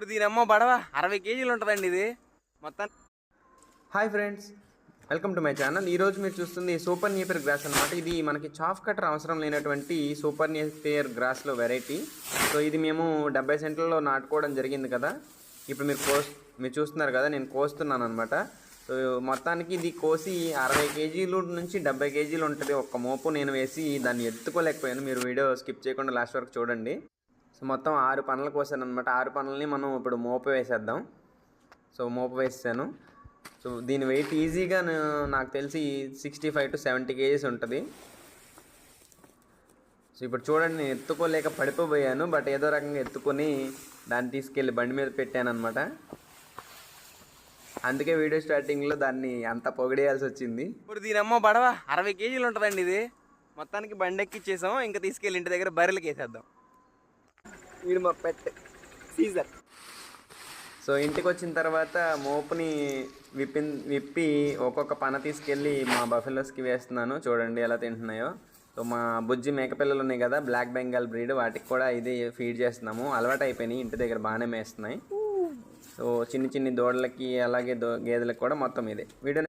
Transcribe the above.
ఇప్పుడు దీని అమ్మ బడవ? అరవై కేజీలు ఉంటుందండి ఇది. మొత్తం hi friends welcome to my channel. ఈరోజు మీరు చూస్తుంది సూపర్ నేపియర్ గ్రాస్ అనమాట ఇది మనకి చాఫ్ కటర్ అవసరం లేనటువంటి సూపర్ నేపియర్ గ్రాస్లో వెరైటీ సో ఇది మేము డెబ్బై సెంట్లలో నాటుకోవడం జరిగింది కదా. ఇప్పుడు మీరు కోస్ మీరు చూస్తున్నారు కదా నేను కోస్తున్నాను అనమాట సో మొత్తానికి ఇది కోసి అరవై కేజీలు నుంచి డెబ్బై కేజీలు ఉంటుంది. ఒక్క మోపు నేను వేసి దాన్ని ఎత్తుకోలేకపోయాను. మీరు వీడియో స్కిప్ చేయకుండా లాస్ట్ వరకు చూడండి. సో మొత్తం ఆరు పనులు కోసాను అనమాట ఆరు పనులని మనం ఇప్పుడు మోపు వేసేద్దాం. సో మోపు వేసాను సో దీని వెయిట్ ఈజీగా నాకు తెలిసి sixty five to seventy KGs ఉంటుంది. సో ఇప్పుడు చూడండి నేను ఎత్తుకోలేక పడిపోయాను బట్ ఏదో రకంగా ఎత్తుకొని దాన్ని తీసుకెళ్ళి బండి మీద పెట్టాను అనమాట అందుకే వీడియో స్టార్టింగ్లో దాన్ని అంత పొగిడేయాల్సి వచ్చింది. ఇప్పుడు దీని అమ్మ బడవ అరవై కేజీలు ఉంటుందండి ఇది. మొత్తానికి బండి ఎక్కిచ్చేసాం. ఇంకా తీసుకెళ్ళి ఇంటి దగ్గర బర్రెలకి వేసేద్దాం వీడు మా పెట్ సీజర్. సో ఇంటికి వచ్చిన తర్వాత మోపుని విప్పి విప్పి ఒక్కొక్క పన తీసుకెళ్ళి మా బఫెలోస్కి వేస్తున్నాను. చూడండి ఎలా తింటున్నాయో. సో మా బుజ్జి మేకపిల్లలు ఉన్నాయి కదా బ్లాక్ బెంగాల్ బ్రీడ్ వాటికి కూడా ఇది ఫీడ్ చేస్తున్నాము. అలవాటు అయిపోయినాయి ఇంటి దగ్గర బాగానే మేస్తున్నాయి. సో చిన్ని చిన్ని దూడలకి అలాగే దో గేదెలకు కూడా మొత్తం ఇదే. వీడియో